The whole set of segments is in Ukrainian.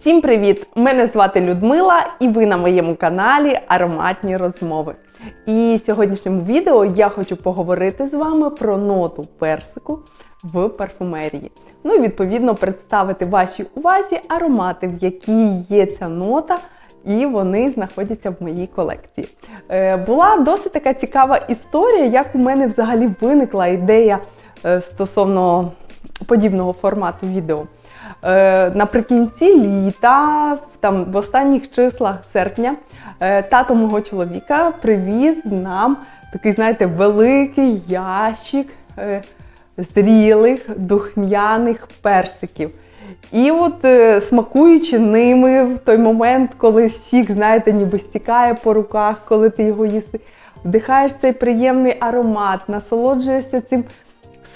Всім привіт! Мене звати Людмила, і ви на моєму каналі Ароматні розмови. І в сьогоднішньому відео я хочу поговорити з вами про ноту персику в парфумерії. Ну і відповідно представити вашій увазі аромати, в якій є ця нота. І вони знаходяться в моїй колекції. Е, була досить така цікава історія, як у мене взагалі виникла ідея е, стосовно подібного формату відео. Е, наприкінці літа, там в останніх числах серпня, е, тато мого чоловіка привіз нам такий, знаєте, великий ящик е, зрілих духмяних персиків. І от смакуючи ними в той момент, коли сік, знаєте, ніби стікає по руках, коли ти його їси, вдихаєш цей приємний аромат, насолоджуєшся цим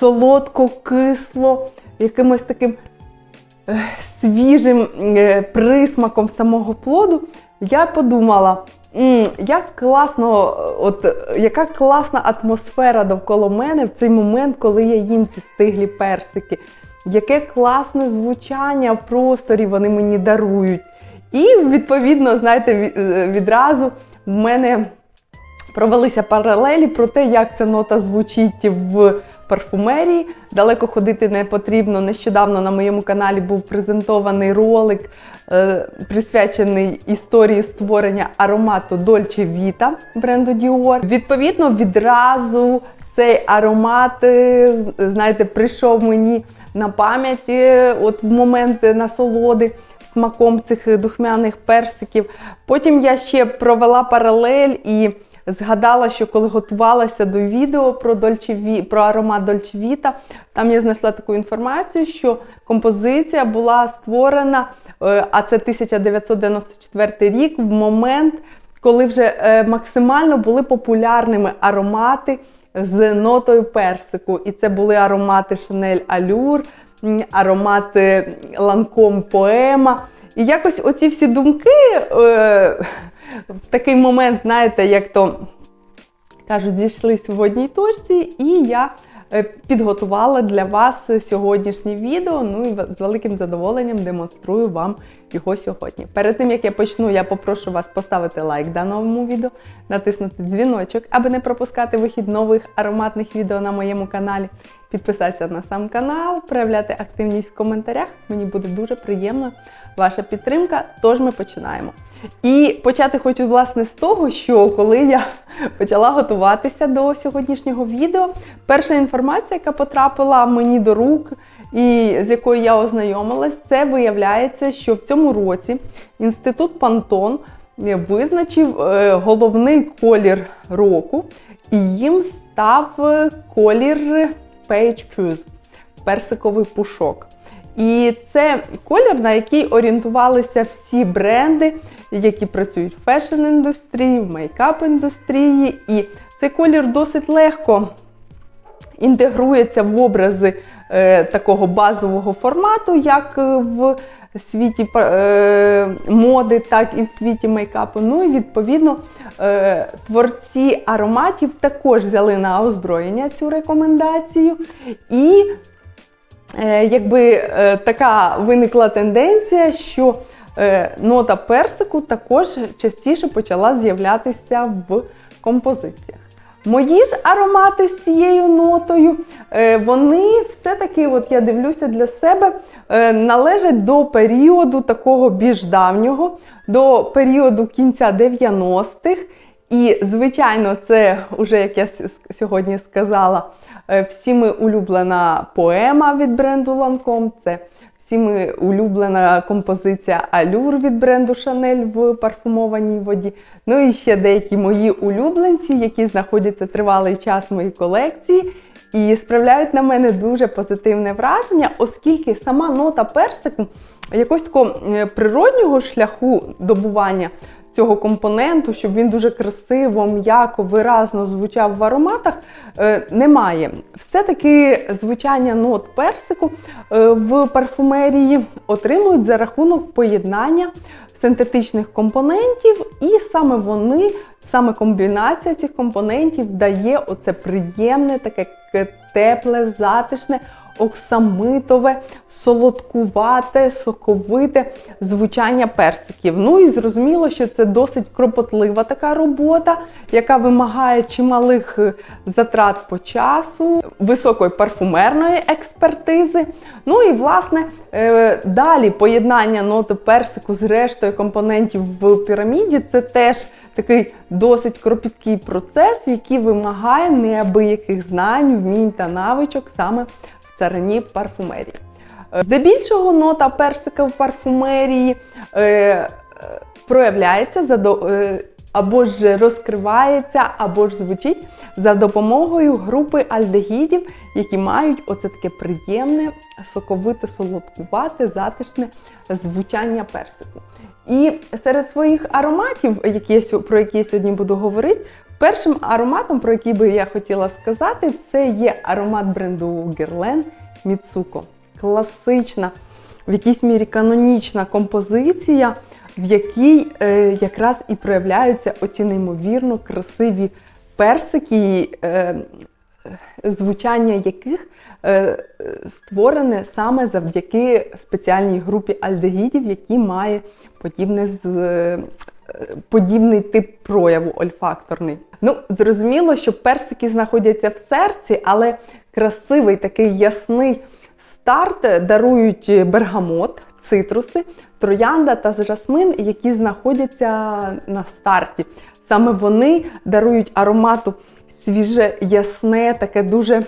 солодко-кисло, якимось таким свіжим е, присмаком самого плоду, я подумала, як класно, е, от е, яка класна атмосфера довкола мене в цей момент, коли я їм ці стиглі персики. Яке класне звучання в просторі вони мені дарують. І, відповідно, знаєте, е, відразу в мене провелися паралелі про те, як ця нота звучить в парфумерії. Далеко ходити не потрібно. Нещодавно на моєму каналі був презентований ролик, е, присвячений історії створення аромату Dolce Vita бренду Dior. Відповідно, відразу цей аромат, е, знаєте, прийшов мені на пам'ять е, от в момент насолоди смаком цих духмяних персиків. Потім я ще провела паралель і згадала, що коли готувалася до відео про, Vita, про аромат Vita, там я знайшла таку інформацію, що композиція була створена, е, а це 1994 рік, в момент, коли вже е, максимально були популярними аромати з нотою персику. І це були аромати Allure, м, аромати Lancome Poema. І якось оці всі думки е, в такий момент, знаєте, як то кажуть, зійшлись в одній точці, і я е, підготувала для вас сьогоднішнє відео. Ну і з великим задоволенням демонструю вам його сьогодні. Перед тим як я почну, я попрошу вас поставити лайк даному відео, натиснути дзвіночок, аби не пропускати вихід нових ароматних відео на моєму каналі. Підписатися на сам канал, проявляти активність в коментарях. Мені буде дуже приємно ваша підтримка. Тож ми починаємо. І почати хочу власне з того, що коли я почала готуватися до сьогоднішнього відео, перша інформація, яка потрапила мені до рук і з якою я ознайомилась, це виявляється, що в цьому році інститут Пантон визначив е, головний колір року, і їм став е, колір Page Fuse персиковий пушок. І це колір, на який орієнтувалися всі бренди, які працюють в фешн-індустрії, в мейкап-індустрії. І цей колір досить легко інтегрується в образи е, такого базового формату, як е, в світі е, моди, так і в світі мейкапу. Ну і відповідно е, творці ароматів також взяли на озброєння цю рекомендацію. І якби е, така виникла тенденція, що е, нота персику також частіше почала з'являтися в композиціях. Мої ж аромати з цією нотою, е, вони все-таки, от я дивлюся для себе, е, належать до періоду такого більш давнього, до періоду кінця 90-х. І, звичайно, це вже, як я сьогодні сказала, е, всіми улюблена поема від бренду Lancome, це всіми улюблена композиція Allure від бренду Chanel в парфумованій воді. Ну і ще деякі мої улюбленці, які знаходяться тривалий час в моїй колекції. І справляють на мене дуже позитивне враження, оскільки сама нота персику якогось такого е, природнього шляху добування цього компоненту, щоб він дуже красиво, м'яко, виразно звучав в ароматах, е, немає. Все-таки звучання нот персику е, в парфумерії отримують за рахунок поєднання синтетичних компонентів, і саме вони, саме комбінація цих компонентів дає оце приємне, таке тепле, затишне оксамитове, солодкувате, соковите звучання персиків. Ну і зрозуміло, що це досить кропотлива така робота, яка вимагає чималих е, затрат по часу, високої парфумерної експертизи. Ну і власне е, далі поєднання ноти персику з рештою компонентів в піраміді це теж такий досить кропіткий процес, який вимагає неабияких знань, вмінь та навичок саме царині парфумерії. Е, Здебільшого нота персика в парфумерії е, е, проявляється за е, або ж розкривається, або ж звучить за допомогою групи альдегідів, які мають оце таке приємне, соковите, солодкувате, затишне звучання персику. І серед своїх ароматів, які я, про які я сьогодні буду говорити, першим ароматом, про який би я хотіла сказати, це є аромат бренду Guerlain Mitsuko. Класична, в якійсь мірі канонічна композиція, в якій е, якраз і проявляються оці неймовірно красиві персики, е, звучання яких е, створене саме завдяки спеціальній групі альдегідів, які має подібне з. е, Подібний тип прояву ольфакторний. Ну, зрозуміло, що персики знаходяться в серці, але красивий такий ясний старт дарують бергамот, цитруси, троянда та жасмин, які знаходяться на старті. Саме вони дарують аромату свіже, ясне, таке дуже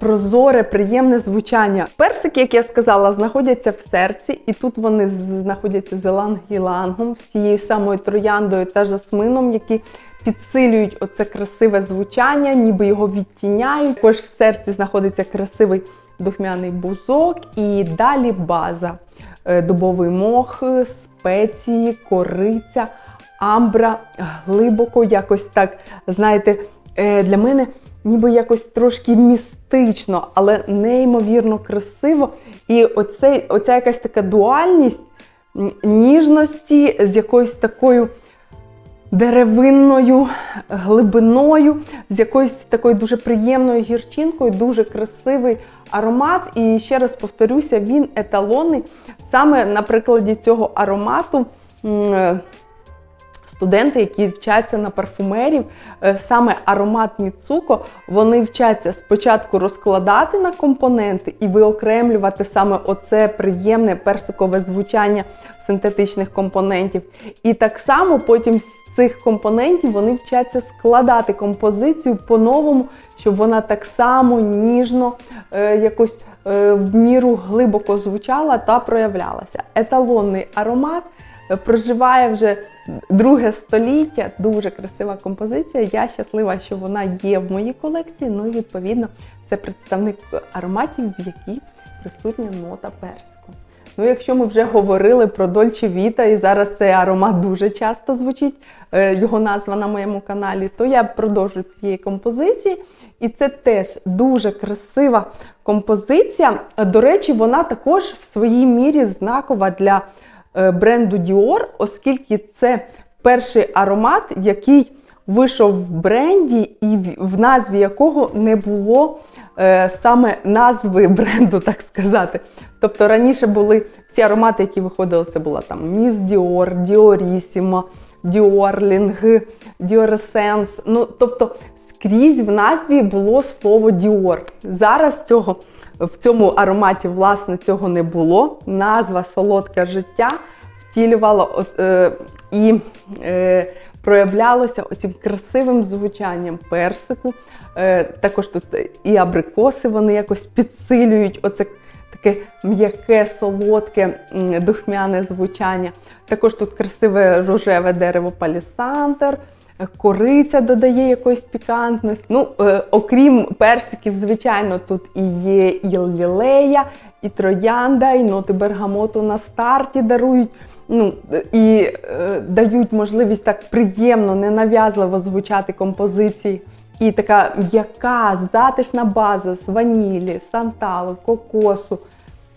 прозоре, приємне звучання. Персики, як я сказала, знаходяться в серці, і тут вони знаходяться з еланг-ілангом, з тією самою трояндою та жасмином, які підсилюють оце красиве звучання, ніби його відтіняють. Також в серці знаходиться красивий духмяний бузок і далі база. Е, Дубовий мох, спеції, кориця, амбра глибоко, якось так, знаєте, е, для мене ніби якось трошки містично, але неймовірно красиво. І оцей, оця якась така дуальність ніжності з якоюсь такою деревинною глибиною, з якоюсь такою дуже приємною гірчинкою, дуже красивий аромат. І ще раз повторюся, він еталонний. Саме на прикладі цього аромату. Студенти, які вчаться на парфумерів, е, саме аромат Міцуко, вони вчаться спочатку розкладати на компоненти і виокремлювати саме оце приємне персикове звучання синтетичних компонентів. І так само потім з цих компонентів вони вчаться складати композицію по-новому, щоб вона так само ніжно, е, якось е, в міру глибоко звучала та проявлялася. Еталонний аромат проживає вже друге століття, дуже красива композиція. Я щаслива, що вона є в моїй колекції. Ну і відповідно це представник ароматів, в якій присутня нота персику. Ну, якщо ми вже говорили про Дольче Віта, і зараз цей аромат дуже часто звучить, е, його назва на моєму каналі, то я продовжу цієї композиції. І це теж дуже красива композиція. До речі, вона також в своїй мірі знакова для бренду Dior, оскільки це перший аромат, який вийшов в бренді, і в- назві якого не було е, саме назви бренду, так сказати. Тобто раніше були всі аромати, які виходили, це була там Dior, Diorissimo, Diorling, Dior Essence. Ну, тобто скрізь в назві було слово Dior. Зараз цього в цьому ароматі, власне, цього не було. Назва солодке життя втілювала е, і е, проявлялося оцим красивим звучанням персику. Е, також тут і абрикоси вони якось підсилюють оце таке м'яке, солодке, духмяне звучання. Також тут красиве рожеве дерево палісантр. Кориця додає якоїсь пікантності. Ну, е, окрім персиків, звичайно, тут і є і лілея, і троянда, і ноти бергамоту на старті дарують. Ну, і е, дають можливість так приємно, ненав'язливо звучати композиції. І така м'яка, затишна база з ванілі, санталу, кокосу.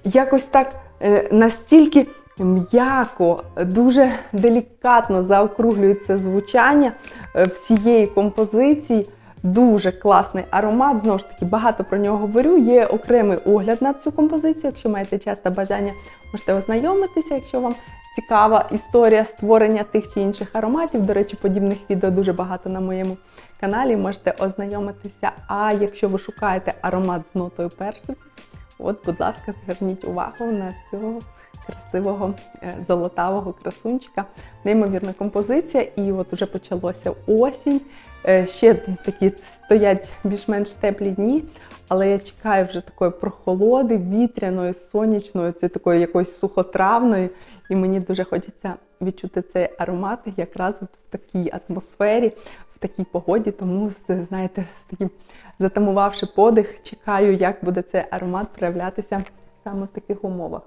Якось так е, настільки м'яко, дуже делікатно заокруглюється звучання е, всієї композиції. Дуже класний аромат. Знову ж таки, багато про нього говорю. Є окремий огляд на цю композицію. Якщо маєте час та бажання, можете ознайомитися, якщо вам цікава історія створення тих чи інших ароматів. До речі, подібних відео дуже багато на моєму каналі. Можете ознайомитися. А якщо ви шукаєте аромат з нотою персику, от, будь ласка, зверніть увагу на цього красивого е, золотавого красунчика. Неймовірна композиція, і от уже почалося осінь. Е, Ще такі стоять більш-менш теплі дні, але я чекаю вже такої прохолоди, вітряної, сонячної, цієї такої якоїсь сухотравної. І мені дуже хочеться відчути цей аромат якраз от в такій атмосфері, в такій погоді. Тому, знаєте, з таким затамувавши подих, чекаю, як буде цей аромат проявлятися саме в таких умовах.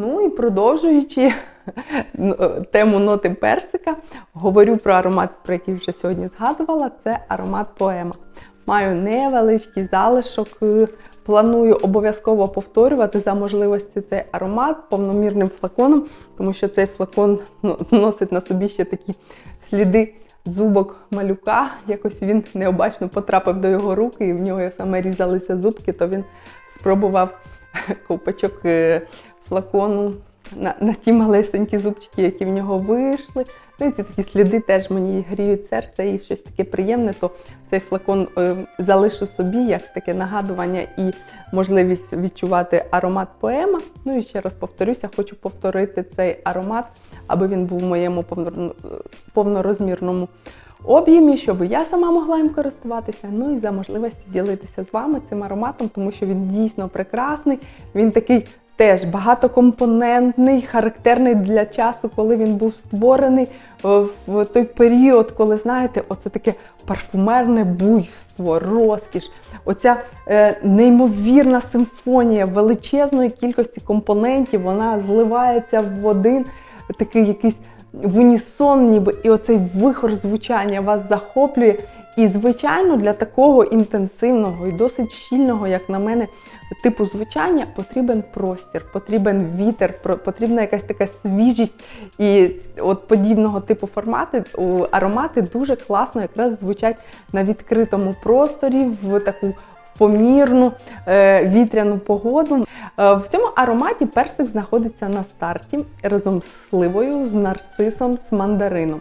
Ну і продовжуючи ну, тему ноти персика, говорю про аромат, про який вже сьогодні згадувала. Це аромат поема. Маю невеличкий залишок. е, Планую обов'язково повторювати за можливості цей аромат повномірним флаконом, тому що цей флакон ну, носить на собі ще такі сліди зубок малюка. Якось він необачно потрапив до його руки, і в нього саме різалися зубки, то він спробував ковпачок е, флакону на, на ті малесенькі зубчики, які в нього вийшли. Ну і ці такі сліди теж мені гріють серце і щось таке приємне, то цей флакон е, залишу собі як таке нагадування і можливість відчувати аромат поема. Ну і ще раз повторюся, хочу повторити цей аромат, аби він був в моєму повнорозмірному об'ємі, щоб я сама могла їм користуватися. Ну і за можливості ділитися з вами цим ароматом, тому що він дійсно прекрасний. Він такий теж багатокомпонентний, характерний для часу, коли він був створений е, в той період, коли знаєте, оце таке парфумерне буйство, розкіш. Оця е, неймовірна симфонія величезної кількості компонентів, вона зливається в один такий якийсь в унісон, ніби і оцей вихор звучання вас захоплює. І, звичайно, для такого інтенсивного і досить щільного, як на мене, типу звучання потрібен простір, потрібен вітер, потрібна якась така свіжість. І от подібного типу формати аромати дуже класно якраз звучать на відкритому просторі, в таку помірну е, вітряну погоду. Е, в цьому ароматі персик знаходиться на старті разом з сливою, з нарцисом, з мандарином.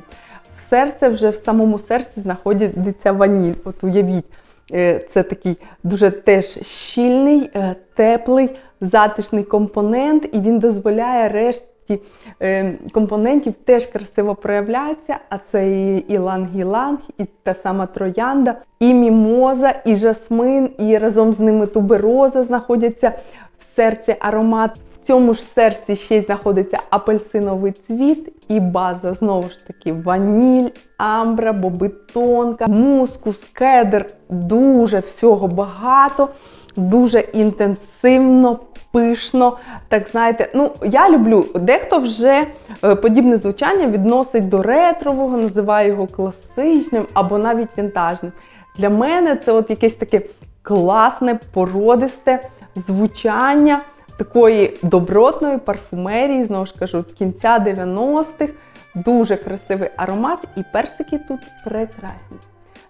Серце вже в самому серці знаходиться ваніль. От уявіть, е, це такий дуже теж щільний, е, теплий, затишний компонент, і він дозволяє решті е, компонентів теж красиво проявлятися. А це і іланг-іланг, і та сама троянда, і мімоза, і жасмин, і разом з ними тубероза знаходяться в серці аромат. Цьому ж серці ще й знаходиться апельсиновий цвіт і база. Знову ж таки, ваніль, амбра, бобитонка, мускус, кедр. Дуже всього багато, дуже інтенсивно, пишно. Так знаєте, ну я люблю. Дехто вже е, подібне звучання відносить до ретрового, називає його класичним або навіть вінтажним. Для мене це от якесь таке класне, породисте звучання такої добротної парфумерії, знову ж кажу, кінця 90-х. Дуже красивий аромат, і персики тут прекрасні.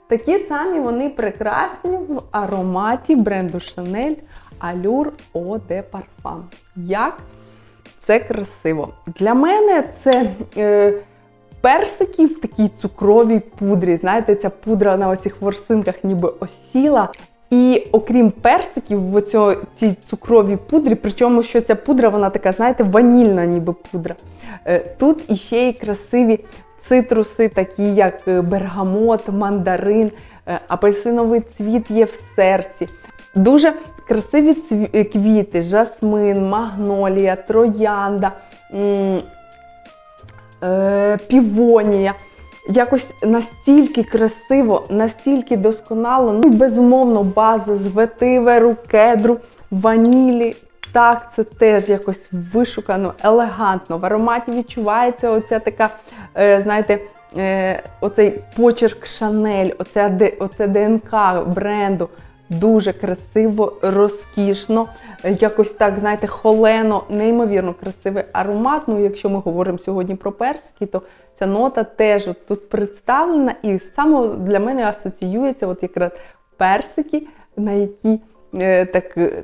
Такі самі вони прекрасні в ароматі бренду Chanel Allure Eau de Parfum. Як це красиво! Для мене це е, персики в такій цукровій пудрі. Знаєте, ця пудра на оцих ворсинках ніби осіла. І окрім персиків, в цій цукровій пудрі, причому що ця пудра, вона така, знаєте, ванільна, ніби пудра. Е, Тут іще й красиві цитруси, такі як е, бергамот, мандарин, е, апельсиновий цвіт є в серці. Дуже красиві квіти, жасмин, магнолія, троянда, півонія. Якось настільки красиво, настільки досконало. Ну і безумовно, база з ветиверу, кедру, ванілі. Так, це теж якось вишукано, елегантно. В ароматі відчувається оця така, е, знаєте, е, оцей почерк Шанель, оце ДНК бренду. Дуже красиво, розкішно, е, якось так, знаєте, холено, неймовірно красивий аромат. Ну, якщо ми говоримо сьогодні про персики, то ця нота теж от тут представлена, і саме для мене асоціюється от якраз персики, на які е, так е,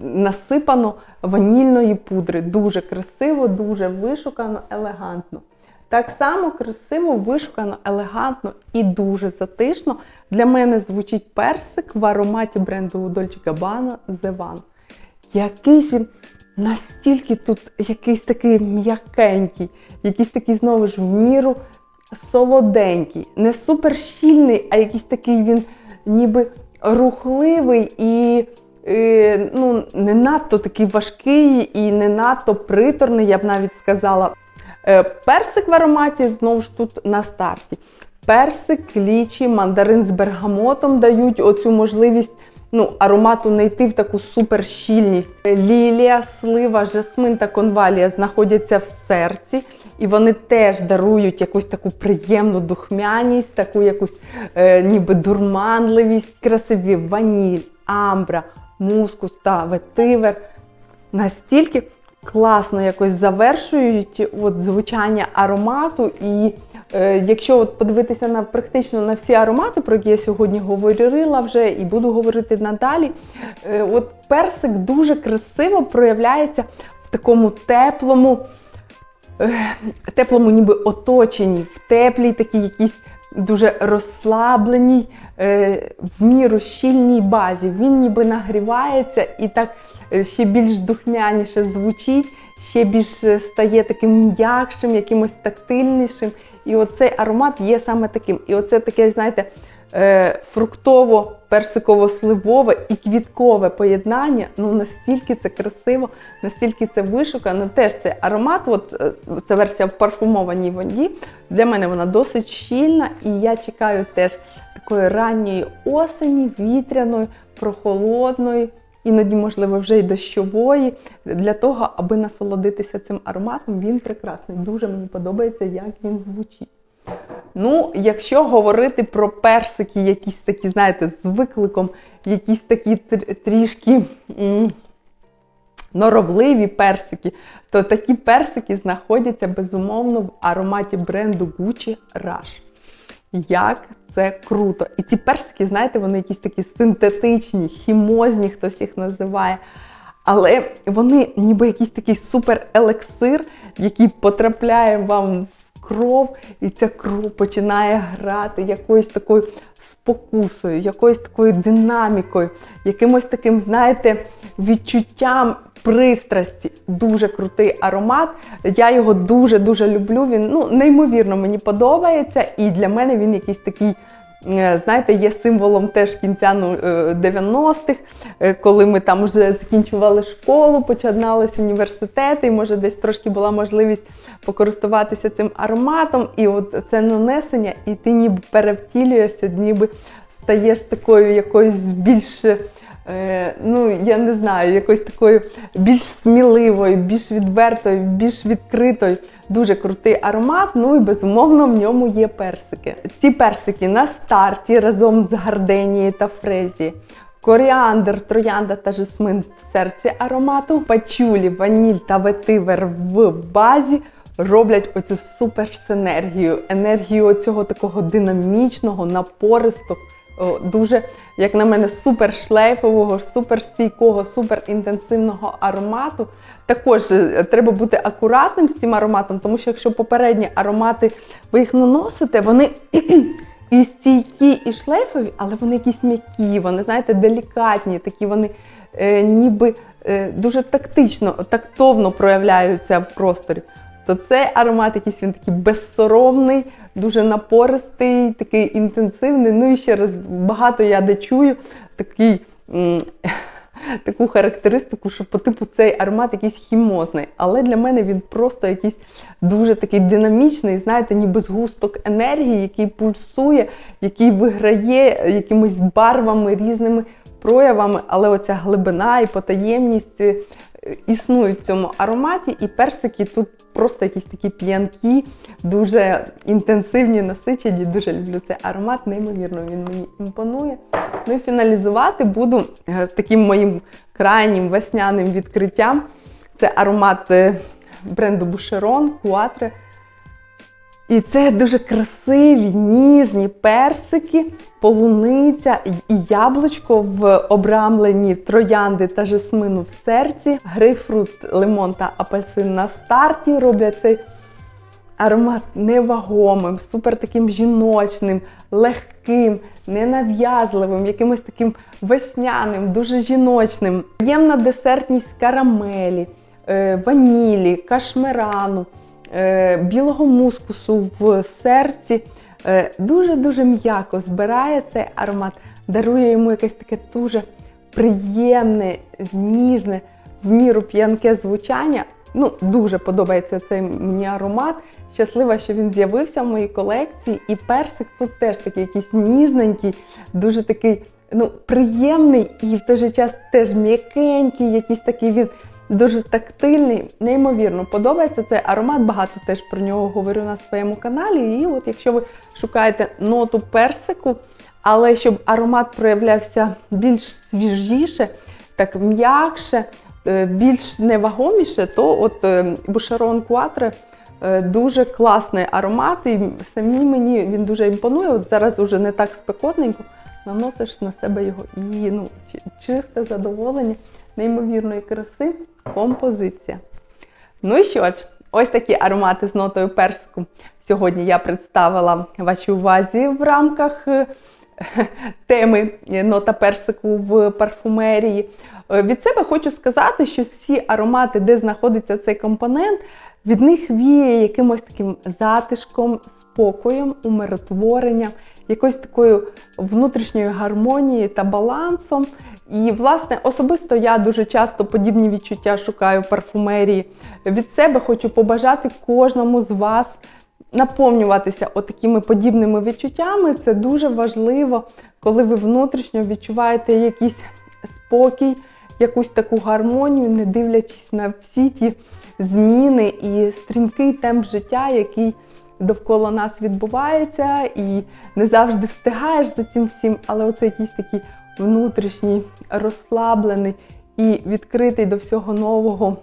насипано ванільної пудри. Дуже красиво, дуже вишукано, елегантно. Так само красиво, вишукано, елегантно і дуже затишно. Для мене звучить персик в ароматі бренду Dolce Gabbana The One. Якийсь він настільки тут якийсь такий м'якенький, якийсь такий знову ж в міру солоденький, не супер щільний, а якийсь такий він ніби рухливий і е, ну, не надто такий важкий і не надто приторний, я б навіть сказала. Е, Персик в ароматі знову ж тут на старті. Персик, лічі, мандарин з бергамотом дають оцю можливість ну, аромату не йти в таку суперщільність. Лілія, слива, жасмин та конвалія знаходяться в серці, і вони теж дарують якусь таку приємну духмяність, таку якусь е, ніби дурманливість, красиві ваніль, амбра, мускус та ветивер. Настільки класно якось завершують от, звучання аромату. І е, якщо от подивитися на практично на всі аромати, про які я сьогодні говорила вже і буду говорити надалі, е, от персик дуже красиво проявляється в такому теплому, е, теплому ніби оточенні, в теплій такій якійсь дуже розслабленій, е, в міру щільній базі. Він ніби нагрівається і так ще більш духмяніше звучить, ще більш е, стає таким м'якшим, якимось тактильнішим. І оцей аромат є саме таким. І оце таке, знаєте, е, фруктово-персиково-сливове і квіткове поєднання. Ну настільки це красиво, настільки це вишукано. Теж цей аромат, от е, це версія в парфумованій воді. Для мене вона досить щільна, і я чекаю теж такої ранньої осені, вітряної, прохолодної. Іноді, можливо, вже й дощової, для того, аби насолодитися цим ароматом, він прекрасний. Дуже мені подобається, як він звучить. Ну, якщо говорити про персики, якісь такі, знаєте, з викликом, якісь такі трішки м, норовливі персики, то такі персики знаходяться безумовно в ароматі бренду Gucci Rush. Як це круто! І ці персики, знаєте, вони якісь такі синтетичні, хімозні, хтось їх називає. Але вони ніби якийсь такий супер-елексир, який потрапляє вам в кров, і ця кров починає грати якоюсь такою спокусою, якоюсь такою динамікою, якимось таким, знаєте, відчуттям пристрасті. Дуже крутий аромат. Я його дуже-дуже люблю. Він ну, неймовірно мені подобається, і для мене він якийсь такий. Е, Знаєте, є символом теж кінця ну, е, 90-х, е, коли ми там вже закінчували школу, починалися університети, і може десь трошки була можливість покористуватися цим ароматом. І от це нанесення, і ти ніби перевтілюєшся, ніби стаєш такою якоюсь більш, ну я не знаю, якоюсь такою більш сміливою, більш відвертою, більш відкритою. Дуже крутий аромат. Ну і безумовно в ньому є персики. Ці персики на старті разом з гарденією та фрезі. Коріандр, троянда та жасмин в серці аромату, пачулі, ваніль та ветивер в базі роблять оцю супер синергію, енергію цього такого динамічного, напористого, о, дуже, як на мене, супер шлейфового, супер стійкого, супер інтенсивного аромату. Також е, треба бути акуратним з цим ароматом, тому що якщо попередні аромати ви їх наносите, вони і стійкі, і шлейфові, але вони якісь м'які, вони, знаєте, делікатні, такі вони е, ніби е, дуже тактично, тактовно проявляються в просторі. То цей аромат якийсь він такий безсоромний, дуже напористий, такий інтенсивний. Ну і ще раз багато я де чую такий. Таку характеристику, що по типу цей аромат якийсь хімозний. Але для мене він просто якийсь дуже такий динамічний, знаєте, ніби згусток енергії, який пульсує, який виграє якимись барвами, різними проявами. Але оця глибина і потаємність існують в цьому ароматі, і персики тут просто якісь такі п'янкі, дуже інтенсивні, насичені. Дуже люблю цей аромат, неймовірно, він мені імпонує. Ну і фіналізувати буду е, таким моїм крайнім весняним відкриттям. Це аромат е, бренду Boucheron Quatre. І це дуже красиві, ніжні персики, полуниця і яблучко в обрамленні троянди та жасмину в серці, грейпфрут, лимон та апельсин на старті роблять цей аромат невагомим, супер таким жіночним, легким, ненав'язливим, якимось таким весняним, дуже жіночним. Приємна десертність карамелі, е, ванілі, кашмирану, білого мускусу в серці. Е, Дуже-дуже м'яко збирає цей аромат, дарує йому якесь таке дуже приємне, ніжне, в міру п'янке звучання. Ну, дуже подобається цей мені аромат. Щаслива, що він з'явився в моїй колекції. І персик тут теж такий якийсь ніжненький, дуже такий ну, приємний і в той же час теж м'якенький, якийсь такий він дуже тактильний. Неймовірно подобається цей аромат. Багато теж про нього говорю на своєму каналі. І от якщо ви шукаєте ноту персику, але щоб аромат проявлявся більш свіжіше, так м'якше, е, більш невагоміше, то от Бушерон Quattro е, дуже класний аромат, і самі мені він дуже імпонує. От зараз уже не так спекотненько, наносиш на себе його і ну, чисте задоволення, неймовірної краси, композиція. Ну що ж, ось такі аромати з нотою персику. Сьогодні я представила вашій увазі в рамках е, теми нота персику в парфумерії. Е, Від себе хочу сказати, що всі аромати, де знаходиться цей компонент, від них віє якимось таким затишком, спокоєм, умиротворенням, якоюсь такою внутрішньою гармонією та балансом. І, власне, особисто я дуже часто подібні відчуття шукаю в парфумерії. Від себе хочу побажати кожному з вас наповнюватися отакими подібними відчуттями. Це дуже важливо, коли ви внутрішньо відчуваєте якийсь спокій, якусь таку гармонію, не дивлячись на всі ті зміни і стрімкий темп життя, який довкола нас відбувається, і не завжди встигаєш за цим всім, але оце якийсь такий внутрішній, розслаблений і відкритий до всього нового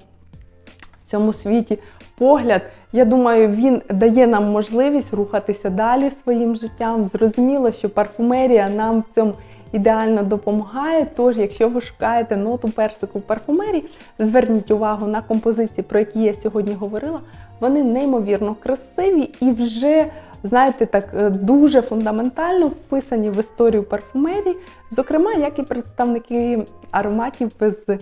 в цьому світі погляд. Я думаю, він дає нам можливість рухатися далі своїм життям. Зрозуміло, що парфумерія нам в цьому ідеально допомагає. Тож, якщо ви шукаєте ноту персику в парфумерії, зверніть увагу на композиції, про які я сьогодні говорила. Вони неймовірно красиві і вже, знаєте, так е, дуже фундаментально вписані в історію парфумерії, зокрема, як і представники ароматів з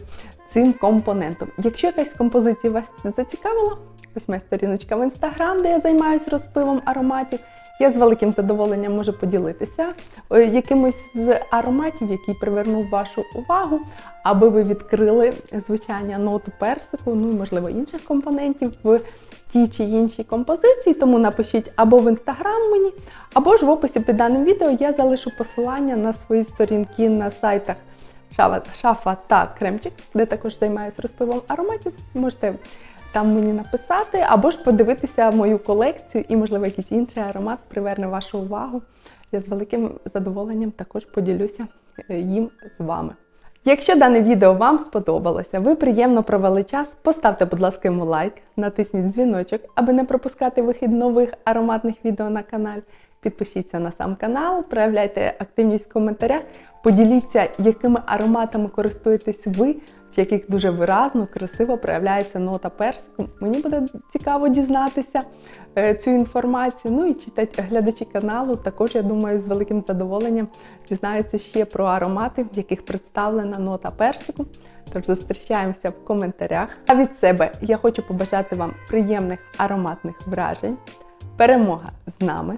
цим компонентом. Якщо якась з композицій вас зацікавила, ось моя сторіночка в інстаграм, де я займаюся розпилом ароматів. Я з великим задоволенням можу поділитися е, якимось з ароматів, який привернув вашу увагу, аби ви відкрили звучання ноту персику, ну і можливо інших компонентів в тій чи іншій композиції. Тому напишіть або в інстаграм мені, або ж в описі під даним відео я залишу посилання на свої сторінки на сайтах шафа та кремчик, де також займаюся розпивом ароматів. Можете там мені написати, або ж подивитися мою колекцію і, можливо, якийсь інший аромат приверне вашу увагу. Я з великим задоволенням також поділюся е, їм з вами. Якщо дане відео вам сподобалося, ви приємно провели час, поставте, будь ласка, йому лайк, натисніть дзвіночок, аби не пропускати вихід нових ароматних відео на каналі. Підпишіться на сам канал, проявляйте активність в коментарях, поділіться, якими ароматами користуєтесь ви, в яких дуже виразно, красиво проявляється нота персику. Мені буде цікаво дізнатися е, цю інформацію. Ну і читати глядачі каналу також, я думаю, з великим задоволенням дізнаються ще про аромати, в яких представлена нота персику. Тож зустрічаємося в коментарях. А від себе я хочу побажати вам приємних ароматних вражень. Перемога з нами!